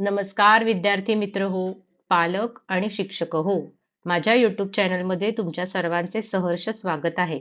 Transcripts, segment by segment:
नमस्कार विद्यार्थी मित्र हो, पालक आणि शिक्षक हो. माझ्या यूट्यूब चॅनलमध्ये तुमच्या सर्वांचे सहर्ष स्वागत आहे.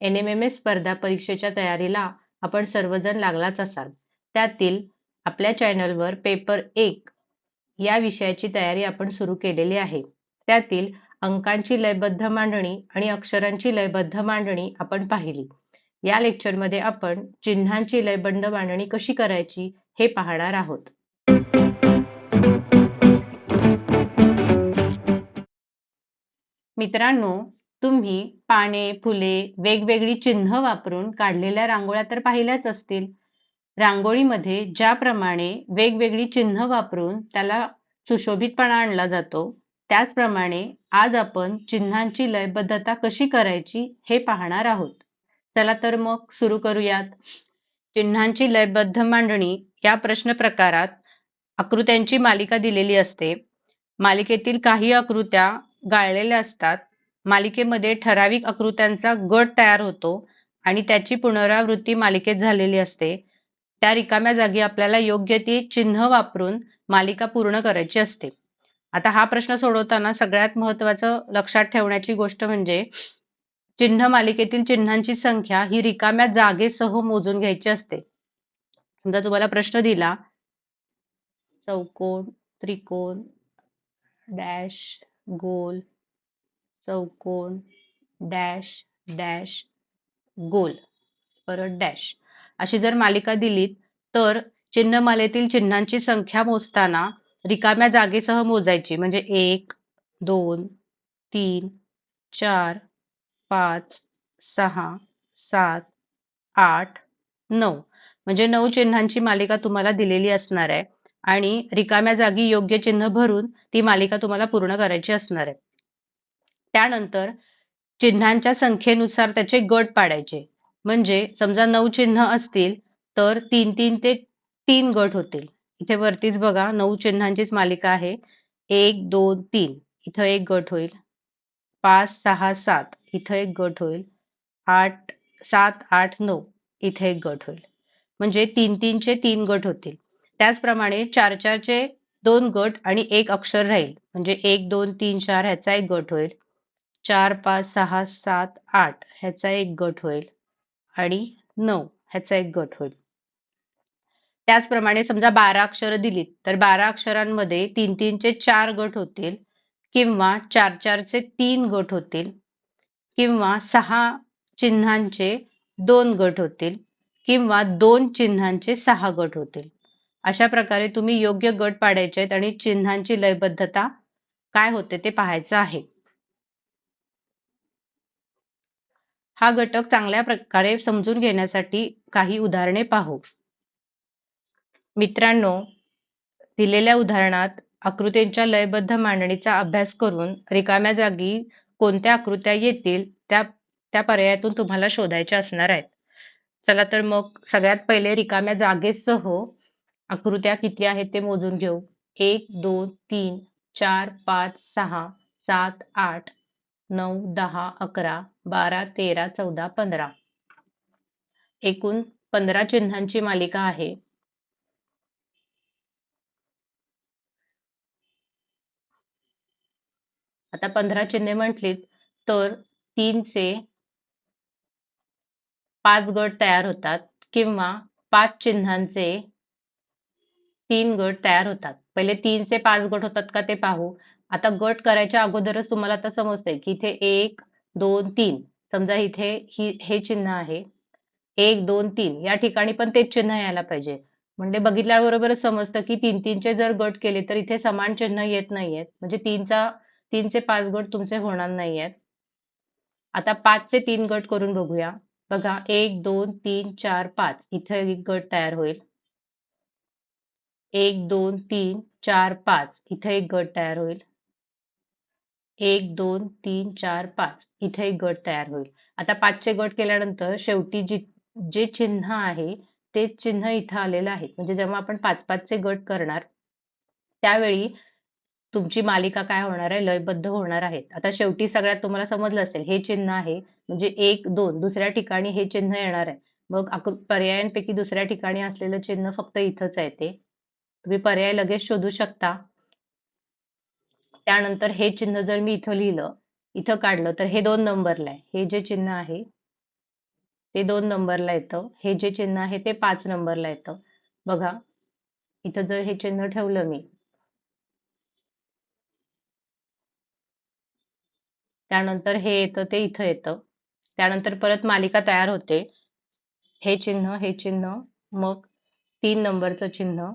एन एम एम एस स्पर्धा परीक्षेच्या तयारीला आपण सर्वजण लागलाच असाल. त्यातील आपल्या चॅनलवर पेपर एक या विषयाची तयारी आपण सुरू केलेली आहे. त्यातील अंकांची लयबद्ध मांडणी आणि अक्षरांची लयबद्ध मांडणी आपण पाहिली. या लेक्चरमध्ये आपण चिन्हांची लयबंड मांडणी कशी करायची हे पाहणार आहोत. मित्रांनो तुम्ही पाने फुले वेगवेगळी चिन्ह वापरून काढलेल्या रांगोळ्या तर पाहिल्याच असतील. रांगोळीमध्ये ज्याप्रमाणे वेगवेगळी चिन्ह वापरून त्याला सुशोभितपणा आणला जातो त्याचप्रमाणे आज आपण चिन्हांची लयबद्धता कशी करायची हे पाहणार आहोत. चला तर मग सुरू करूयात. चिन्हांची लयबद्ध मांडणी या प्रश्न प्रकारात आकृत्यांची मालिका दिलेली असते. मालिकेतील काही आकृत्या गाळलेल्या असतात. मालिकेमध्ये ठराविक आकृत्यांचा गट तयार होतो आणि त्याची पुनरावृत्ती मालिकेत झालेली असते. त्या रिकाम्या जागी आपल्याला योग्य ती चिन्ह वापरून मालिका पूर्ण करायची असते. आता हा प्रश्न सोडवताना सगळ्यात महत्वाचं लक्षात ठेवण्याची गोष्ट म्हणजे चिन्ह मालिकेतील चिन्हांची संख्या ही रिकाम्या जागेसह मोजून घ्यायची असते. समजा तुम्हाला प्रश्न दिला चौकोन त्रिकोण डॅश गोल चौकोन डॅश डॅश गोल परत डॅश. अशी जर मालिका दिलीत तर चिन्हमालेतील चिन्हांची संख्या मोजताना रिकाम्या जागेसह मोजायची. म्हणजे एक दोन तीन चार पाच सहा सात आठ नऊ. म्हणजे नऊ चिन्हांची मालिका तुम्हाला दिलेली असणार आहे. आणि रिकाम्या जागी योग्य चिन्ह भरून ती मालिका तुम्हाला पूर्ण करायची असणार आहे. त्यानंतर चिन्हांच्या संख्येनुसार त्याचे गट पाडायचे. म्हणजे समजा नऊ चिन्ह असतील तर तीन तीन ते तीन गट होतील. इथे वरतीच बघा नऊ चिन्हांचीच मालिका आहे. एक दोन तीन. इथं एक गट होईल. पाच सहा सात. इथं एक गट होईल. आठ सात आठ नऊ. इथे एक गट होईल. म्हणजे तीन तीनचे तीन गट होतील. त्याचप्रमाणे चार चारचे दोन गट आणि एक अक्षर राहील. म्हणजे एक दोन तीन चार ह्याचा एक गट होईल. चार पाच सहा सात आठ ह्याचा एक गट होईल. आणि नऊ ह्याचा एक गट होईल. त्याचप्रमाणे समजा बारा अक्षर दिलीत तर बारा अक्षरांमध्ये तीन तीनचे चार गट होतील किंवा चार चारचे तीन गट होतील किंवा सहा चिन्हांचे दोन गट होतील किंवा दोन चिन्हांचे सहा गट होतील. अशा प्रकारे तुम्ही योग्य गट पाडायचे आहेत आणि चिन्हांची लयबद्धता काय होते ते पाहायचं आहे. हा घटक चांगल्या प्रकारे समजून घेण्यासाठी काही उदाहरणे पाहू. मित्रांनो दिलेल्या उदाहरणात आकृतींच्या लयबद्ध मांडणीचा अभ्यास करून रिकाम्या जागी कोणत्या आकृत्या येतील त्या त्या पर्यायातून तुम्हाला शोधायच्या असणार आहेत. चला तर मग सगळ्यात पहिले रिकाम्या जागेसह आकृत्या किती आहेत ते मोजून घेऊ. एक दोन तीन चार पाच सहा सात आठ नऊ दहा अकरा बारा तेरा चौदा पंधरा. एकूण पंधरा चिन्हांची मालिका आहे. आता पंधरा चिन्हे म्हटलीत तर तीनचे पाच गट तयार होतात किंवा पाच चिन्हांचे तीन गट तयार होतात. पहिले तीनचे पाच गट होतात का ते पाहू. आता गट करायच्या अगोदरच तुम्हाला आता समजतंय की इथे एक दोन तीन. समजा इथे ही हे चिन्ह आहे. एक दोन तीन. या ठिकाणी पण तेच चिन्ह यायला पाहिजे. म्हणजे बघितल्याबरोबरच समजतं की तीन तीनचे जर गट केले तर इथे समान चिन्ह येत नाहीयेत. म्हणजे तीनचा तीनचे पाच गट तुमचे होणार नाहीयेत. आता पाचचे तीन गट करून बघूया. बघा एक दोन तीन चार पाच. इथे एक गट तयार होईल. एक दोन तीन चार पाच. इथे एक गट तयार होईल. एक दोन तीन चार पाच. इथे एक गट तयार होईल. आता पाचचे गट केल्यानंतर शेवटी जी जे चिन्ह आहे ते चिन्ह इथं आलेलं आहे. म्हणजे जेव्हा आपण पाच पाचचे गट करणार त्यावेळी तुमची मालिका काय होणार आहे? लयबद्ध होणार आहेत. आता शेवटी सगळ्यात तुम्हाला समजलं असेल हे चिन्ह आहे. म्हणजे एक दोन दुसऱ्या ठिकाणी हे चिन्ह येणार आहे. मग पर्यायांपैकी दुसऱ्या ठिकाणी असलेलं चिन्ह फक्त इथंच आहे ते. तुम्ही पर्याय लगेच शोधू शकता. त्यानंतर हे चिन्ह जर मी इथं लिहिलं इथं काढलं तर हे दोन नंबरला आहे. हे जे चिन्ह आहे ते दोन नंबरला येतं. हे जे चिन्ह आहे ते पाच नंबरला येतं. बघा इथं जर हे चिन्ह ठेवलं मी त्यानंतर हे येतं ते इथं येतं. त्यानंतर परत मालिका तयार होते. हे चिन्ह हे चिन्ह मग तीन नंबरचं चिन्ह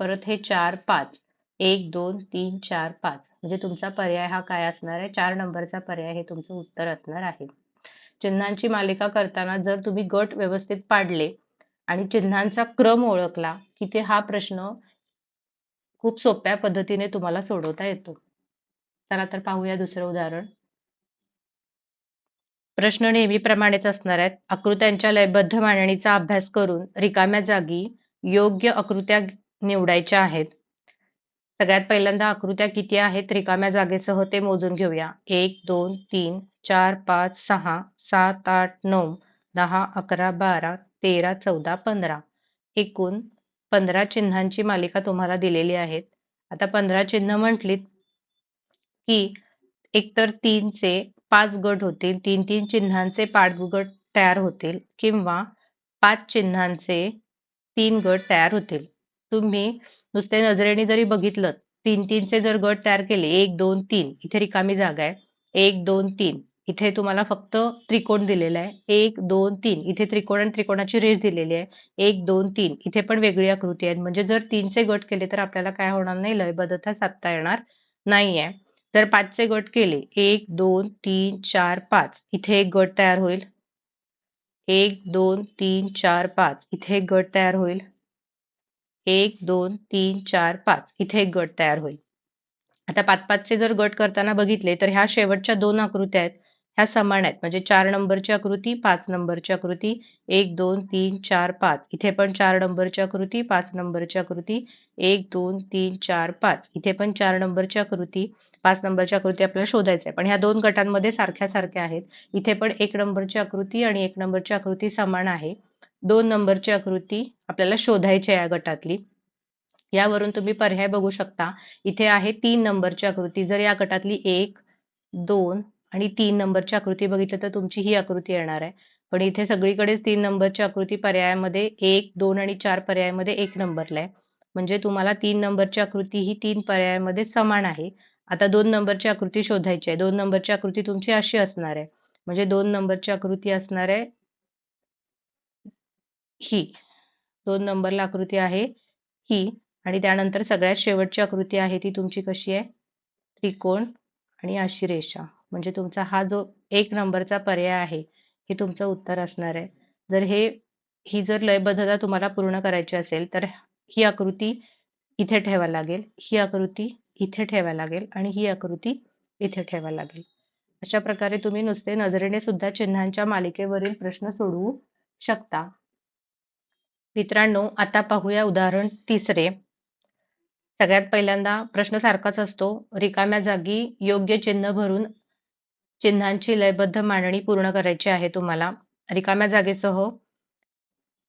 परत हे चार पाच. एक दोन तीन चार पाच. म्हणजे तुमचा पर्याय हा काय असणार आहे? चार नंबरचा पर्याय हे तुमचं उत्तर असणार आहे. चिन्हांची मालिका करताना जर तुम्ही गट व्यवस्थित पाडले आणि चिन्हांचा क्रम ओळखला की ते हा प्रश्न खूप सोप्या पद्धतीने तुम्हाला सोडवता येतो. चला तर पाहूया दुसरं उदाहरण. प्रश्न नेहमीप्रमाणेच असणार आहेत. आकृत्यांच्या लयबद्ध मांडणीचा अभ्यास करून रिकाम्या जागी योग्य आकृत्या निवडायच्या आहेत. सगळ्यात पहिल्यांदा आकृत्या किती आहेत रिकाम्या जागेसह ते मोजून घेऊया. एक दोन तीन चार पाच सहा सात आठ नऊ दहा अकरा बारा तेरा चौदा पंधरा. एकूण पंधरा चिन्हांची मालिका तुम्हाला दिलेली आहेत. आता पंधरा चिन्ह म्हटलीत की एकतर तीनचे पाच गट होतील तीन तीन चिन्हांचे पाच गट तयार होतील किंवा पाच चिन्हांचे तीन गट तयार होतील. तुम्ही नुसते नजरेने जरी बघितलं तीन तीनचे जर गट तयार केले एक दोन तीन इथे रिकामी जागा आहे. एक दोन तीन इथे तुम्हाला फक्त त्रिकोण दिलेला आहे. एक दोन तीन इथे त्रिकोण आणि त्रिकोणाची रेष दिलेली आहे. एक दोन तीन इथे पण वेगळी आकृती आहे म्हणजे जर तीनचे गट केले तर आपल्याला काय होणार नाही? लयबद्धता साधता येणार नाहीये. तर पाचचे गट केले एक दोन तीन चार पाच इथे एक गट तयार होईल. एक दोन तीन चार पाच इथे एक गट तयार होईल. एक दोन तीन चार पाच. इथे एक गट तयार होईल. आता पाच पाचचे जर गट करताना बघितले तर ह्या शेवटच्या दोन आकृत्या आहेत. ह्या समान आहेत. म्हणजे चार नंबरची आकृती पाच नंबरची आकृती. एक दोन तीन चार पाच. इथे पण चार नंबरची आकृती पाच नंबरची आकृती. एक दोन तीन चार पाच. इथे पण चार नंबरची आकृती पाच नंबरची आकृती आपल्याला शोधायचं आहे पण ह्या दोन गटांमध्ये सारख्या सारख्या आहेत. इथे पण एक नंबरची आकृती आणि एक नंबरची आकृती समान आहे. दोन नंबरची आकृती आपल्याला शोधायची आहे या गटातली. यावरून तुम्ही पर्याय बघू शकता. इथे आहे तीन नंबरची आकृती. जर या गटातली एक दोन आणि तीन नंबरची आकृती बघितलं तर तुमची ही आकृती येणार आहे. पण इथे सगळीकडेच तीन नंबरची आकृती पर्यायामध्ये एक दोन आणि चार पर्यायामध्ये एक नंबरला आहे. म्हणजे तुम्हाला तीन नंबरची आकृती ही तीन पर्यायामध्ये समान आहे. आता दोन नंबरची आकृती शोधायची आहे. दोन नंबरची आकृती तुमची अशी असणार आहे. म्हणजे दोन नंबरची आकृती असणार आहे. ही. दोन नंबरला आकृती आहे ही आणि त्यानंतर सगळ्यात शेवटची आकृती आहे ती तुमची कशी आहे? त्रिकोण आणि अशी रेषा. म्हणजे तुमचा हा जो एक नंबरचा पर्याय आहे हे तुमचं उत्तर असणार आहे. जर हे ही जर लयबद्धता तुम्हाला पूर्ण करायची असेल तर ही आकृती इथे ठेवावी लागेल ही आकृती इथे ठेवावी लागेल आणि ही आकृती इथे ठेवा लागेल. अशा प्रकारे तुम्ही नुसते नजरेने सुद्धा चिन्हांच्या मालिकेवरील प्रश्न सोडवू शकता. मित्रांनो आता पाहूया उदाहरण तिसरे. सगळ्यात पहिल्यांदा प्रश्न सारखाच असतो रिकाम्या जागी योग्य चिन्ह भरून चिन्हांची लयबद्ध मांडणी पूर्ण करायची आहे तुम्हाला. रिकाम्या जागेसह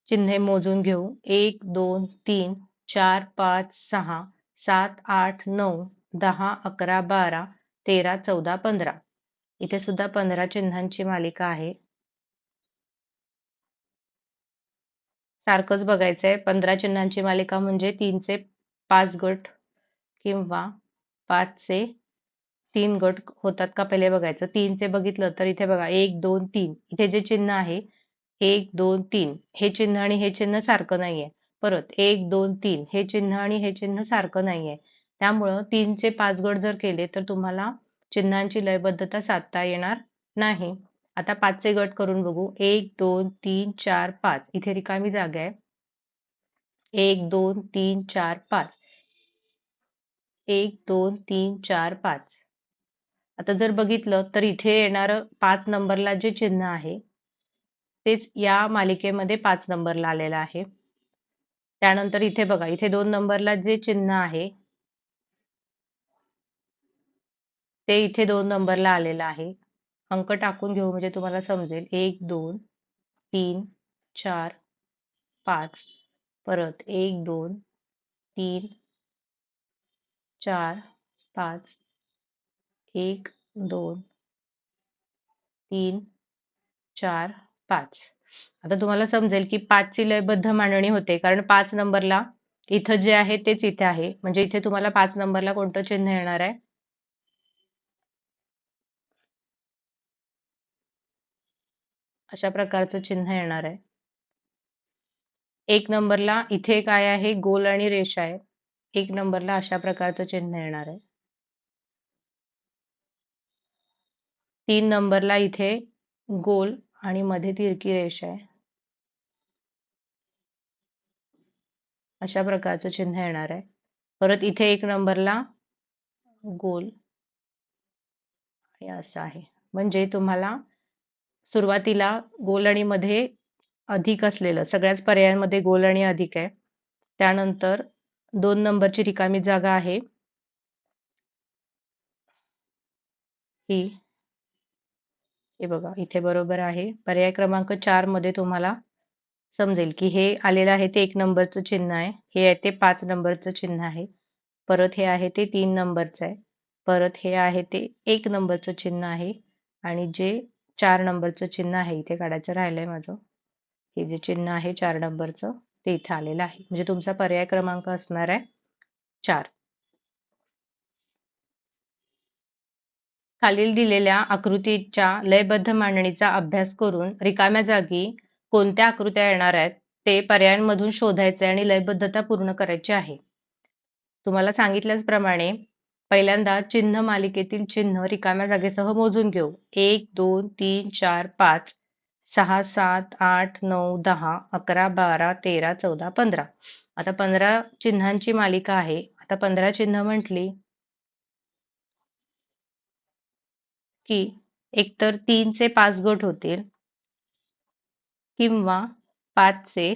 चिन्हे मोजून घेऊ. एक दोन तीन चार पाच सहा सात आठ नऊ दहा अकरा बारा तेरा चौदा पंधरा. इथे सुद्धा पंधरा चिन्हांची मालिका आहे. सारखंच बघायचं आहे पंधरा चिन्हांची मालिका म्हणजे तीनचे पाच गट किंवा पाचचे तीन गट होतात का पहिले बघायचं. तीनचे बघितलं तर इथे बघा एक दोन तीन. इथे जे चिन्ह आहे एक दोन तीन. हे चिन्ह आणि हे चिन्ह सारखं नाहीये. परत एक दोन तीन. हे चिन्ह आणि हे चिन्ह सारखं नाहीये. त्यामुळं तीनचे पाच गट जर केले तर तुम्हाला चिन्हांची लयबद्धता साधता येणार नाही. आता पाचचे गट करून बघू. एक दोन तीन चार पाच. इथे रिकामी जागा आहे. एक दोन तीन चार पाच. एक दोन तीन चार पाच. आता जर बघितलं तर इथे येणारं पाच नंबरला जे चिन्ह आहे तेच या मालिकेमध्ये पाच नंबरला आलेलं आहे. त्यानंतर इथे बघा इथे दोन नंबरला जे चिन्ह आहे ते इथे दोन नंबरला आलेलं आहे. अंक टाकून घेऊ म्हणजे तुम्हाला समजेल. एक दोन तीन चार पाच. परत एक दोन तीन चार पाच. एक दोन तीन चार पाच. आता तुम्हाला समजेल की पाचची लयबद्ध मांडणी होते. कारण पाच नंबरला इथं जे आहे तेच इथे आहे. म्हणजे इथे तुम्हाला पाच नंबरला कोणतं चिन्ह येणार आहे? अशा प्रकारचं चिन्ह येणार आहे. एक नंबरला इथे काय आहे? गोल आणि रेषा आहे. एक नंबरला अशा प्रकारचं चिन्ह येणार आहे. तीन नंबरला इथे गोल आणि मध्ये तिरकी रेषा आहे. अशा प्रकारचं चिन्ह येणार आहे. परत इथे एक नंबरला गोल. असं आहे. म्हणजे तुम्हाला सुरुवातीला गोल आणि मध्ये अधिक असलेलं सगळ्याच पर्यायांमध्ये गोल आणि अधिक आहे. त्यानंतर दोन नंबरची रिकामी जागा आहे. ही. हे बघा इथे बरोबर आहे. पर्याय क्रमांक चारमध्ये तुम्हाला समजेल की हे आलेलं आहे ते एक नंबरचं चिन्ह आहे. हे आहे ते पाच नंबरचं चिन्ह आहे. परत हे आहे ते तीन नंबरचं आहे. परत हे आहे ते एक नंबरचं चिन्ह आहे. आणि जे चार नंबरचं चिन्ह आहे इथे काढायचं राहिलंय माझं. हे जे चिन्ह आहे चार नंबरचं ते इथे आलेलं आहे. म्हणजे तुमचा पर्याय क्रमांक असणार आहे चार. खालील दिलेल्या आकृतीच्या लयबद्ध मांडणीचा अभ्यास करून रिकाम्या जागी कोणत्या आकृत्या येणार आहेत ते पर्यायांमधून शोधायचे आणि लयबद्धता पूर्ण करायची आहे. तुम्हाला सांगितल्याचप्रमाणे पहिल्यांदा चिन्ह मालिकेतील चिन्ह रिकाम्या जागेसह मोजून घेऊ. एक दोन तीन चार पाच सहा सात आठ नऊ दहा अकरा बारा तेरा चौदा पंधरा. आता पंधरा चिन्हांची मालिका आहे. आता पंधरा चिन्ह म्हटली की एकतर तीनचे पाच गट होतील किंवा पाचचे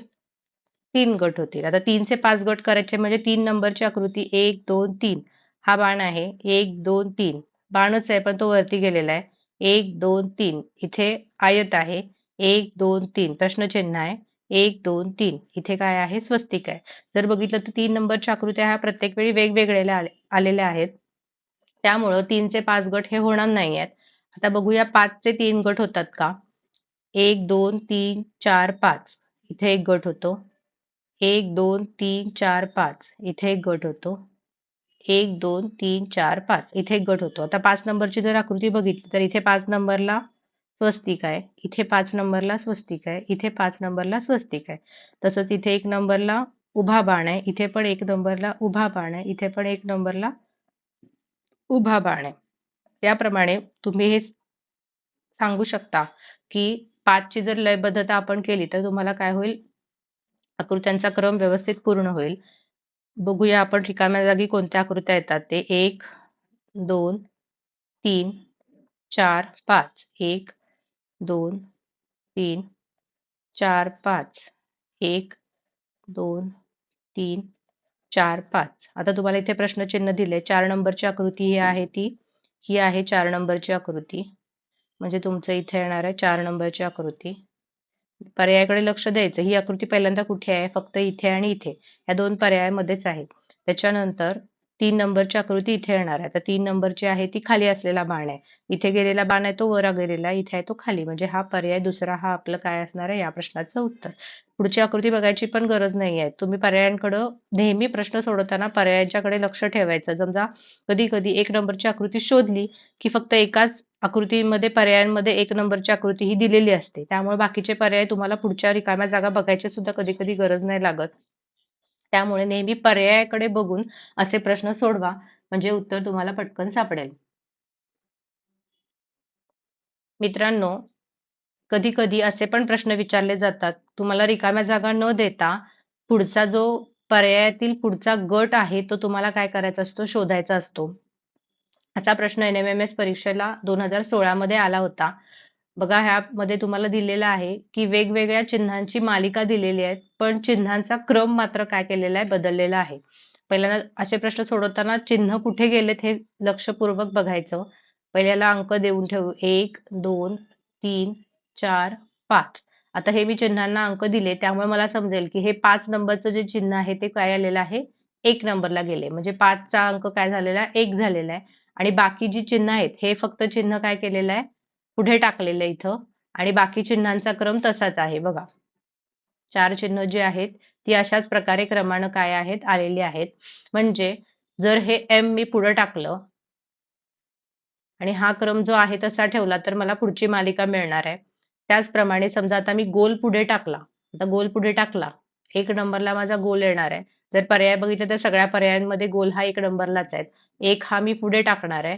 तीन गट होतील. आता तीनचे पाच गट करायचे म्हणजे तीन नंबरची आकृती एक दोन तीन. हा बाण आहे. एक दोन तीन. बाणच आहे पण तो वरती गेलेला आहे. एक दोन तीन. इथे आयत आहे. एक दोन तीन. प्रश्नचिन्ह आहे. एक दोन तीन. इथे काय आहे? स्वस्तिक आहे. जर बघितलं तर तीन नंबरच्या आकृत्या ह्या प्रत्येक वेळी वेगवेगळ्या आलेल्या आहेत. त्यामुळं तीनचे पाच गट हे होणार नाही आहेत. आता बघूया पाचचे तीन गट होतात का? एक दोन तीन चार पाच. इथे एक गट होतो. एक दोन तीन चार पाच. इथे एक गट होतो. एक दोन तीन चार पाच. इथे एक गट होतो. आता पाच नंबरची जर आकृती बघितली तर इथे पाच नंबरला स्वस्तिक आहे. इथे पाच नंबरला स्वस्तिक आहे. इथे पाच नंबरला स्वस्तिक आहे. तसंच इथे एक नंबरला उभा बाण आहे. इथे पण एक नंबरला उभा बाण आहे. इथे पण एक नंबरला उभा बाण आहे. त्याप्रमाणे तुम्ही हे सांगू शकता की पाचची जर लयबद्धता आपण केली तर तुम्हाला काय होईल? आकृत्यांचा क्रम व्यवस्थित पूर्ण होईल. बघूया आपण रिकाम्या जागी कोणत्या आकृत्या येतात. ते एक दोन तीन चार पाच. एक दोन तीन चार पाच. एक दोन तीन चार पाच. आता तुम्हाला इथे प्रश्नचिन्ह दिले चार नंबरची आकृती ही आहे ती. ही आहे चार नंबरची आकृती. म्हणजे तुमचं इथे येणार आहे चार नंबरची आकृती. पर्यायाकडे लक्ष द्यायचं. ही आकृती पहिल्यांदा कुठे आहे? फक्त इथे आणि इथे. या दोन पर्यायामध्येच आहे. त्याच्यानंतर तीन नंबरची आकृती इथे येणार आहे. तर तीन नंबरची आहे ती खाली असलेला बाण आहे. इथे गेलेला बाण आहे तो वर गेलेला इथे आहे तो खाली. म्हणजे हा पर्याय दुसरा हा आपलं काय असणार आहे या प्रश्नाचं उत्तर. पुढची आकृती बघायची पण गरज नाही आहे. तुम्ही पर्यायांकडे नेहमी प्रश्न सोडवताना पर्यायांच्याकडे लक्ष ठेवायचं. समजा कधी कधी एक नंबरची आकृती शोधली की फक्त एकाच आकृतीमध्ये पर्यायांमध्ये एक नंबरची आकृती ही दिलेली असते. त्यामुळे बाकीचे पर्याय तुम्हाला पुढच्या रिकाम्या जागा बघायची सुद्धा कधी कधी गरज नाही लागत. त्यामुळे नेहमी पर्यायाकडे बघून असे प्रश्न सोडवा. म्हणजे उत्तर तुम्हाला पटकन सापडेल. मित्रांनो कधी कधी असे पण प्रश्न विचारले जातात तुम्हाला रिकाम्या जागा न देता पुढचा जो पर्यायातील पुढचा गट आहे तो तुम्हाला काय करायचा असतो? शोधायचा असतो. असा प्रश्न एन एम एम एस परीक्षेला दोन हजार सोळा मध्ये आला होता. बघा ह्यामध्ये तुम्हाला दिलेला आहे की वेगवेगळ्या चिन्हांची मालिका दिलेली आहे पण चिन्हांचा क्रम मात्र काय केलेला आहे बदललेला आहे. पहिल्यांदा असे प्रश्न सोडवताना चिन्ह कुठे गेलेत हे लक्षपूर्वक बघायचं. पहिल्याला अंक देऊन ठेवू. एक दोन तीन चार पाच. आता हे मी चिन्हांना अंक दिले त्यामुळे मला समजेल की हे पाच नंबरचं जे चिन्ह आहे ते काय आलेलं आहे? एक नंबरला गेले. म्हणजे पाचचा अंक काय झालेला आहे? एक झालेला आहे. आणि बाकी जी चिन्ह आहेत हे फक्त चिन्ह काय केलेलं आहे? पुढे टाकलेलं इथं. आणि बाकी चिन्हांचा क्रम तसाच आहे बघा. चार चिन्ह जी आहेत ती अशाच प्रकारे क्रमानं काय आहेत आलेली आहेत. म्हणजे जर हे एम मी पुढे टाकलं आणि हा क्रम जो आहे तसा ठेवला तर मला पुढची मालिका मिळणार आहे. त्याचप्रमाणे समजा आता मी गोल पुढे टाकला. आता गोल पुढे टाकला एक नंबरला माझा गोल येणार आहे. जर पर्याय बघितलं तर सगळ्या पर्यायांमध्ये गोल हा एक नंबरलाच आहे. एक हा मी पुढे टाकणार आहे.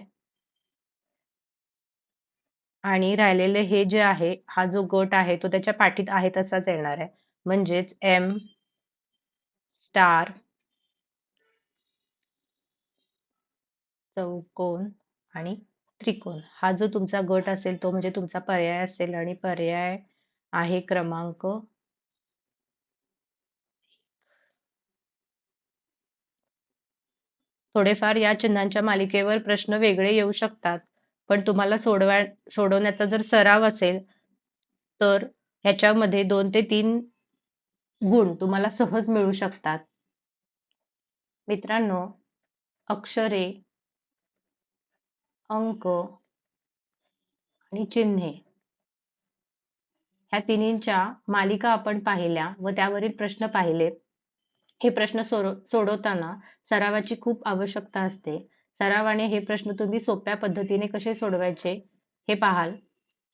आणि राहिलेले हे जे आहे हा जो गट आहे तो त्याच्या पाठीत आहे तसाच येणार आहे. म्हणजेच एम स्टार चौकोन आणि त्रिकोण. हा जो तुमचा गट असेल तो म्हणजे तुमचा पर्याय असेल आणि पर्याय आहे क्रमांक थोडेफार या चिन्हांच्या मालिकेवर प्रश्न वेगळे येऊ शकतात. पण तुम्हाला सोडवा सोडवण्याचा जर सराव असेल तर ह्याच्यामध्ये दोन ते तीन गुण तुम्हाला सहज मिळू शकतात. मित्रांनो अक्षरे अंक आणि चिन्हे ह्या तिन्हींच्या मालिका आपण पाहिल्या व त्यावरील प्रश्न पाहिले. हे प्रश्न सोडवताना सरावाची खूप आवश्यकता असते. सरावाने हे प्रश्न तुम्ही सोप्या पद्धतीने कसे सोडवायचे हे पाहाल.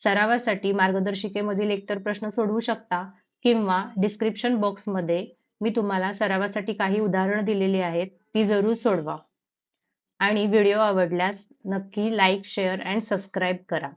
सरावासाठी मार्गदर्शिकेमधील एकतर प्रश्न सोडवू शकता किंवा डिस्क्रिप्शन बॉक्समध्ये मी तुम्हाला सरावासाठी काही उदाहरणं दिलेली आहेत ती जरूर सोडवा. आणि व्हिडिओ आवडल्यास नक्की लाईक शेअर अँड सबस्क्राईब करा.